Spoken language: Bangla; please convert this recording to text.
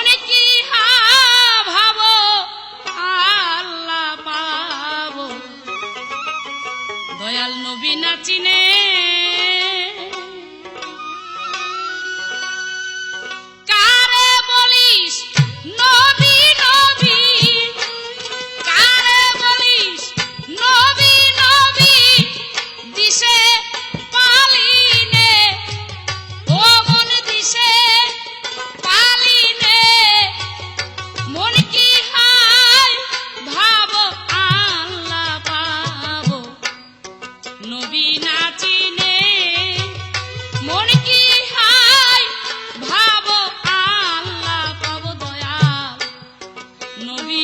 মনে নবী নাচিনে মন কি হাই ভাব আল্লাহ পাব দয়াল। নবী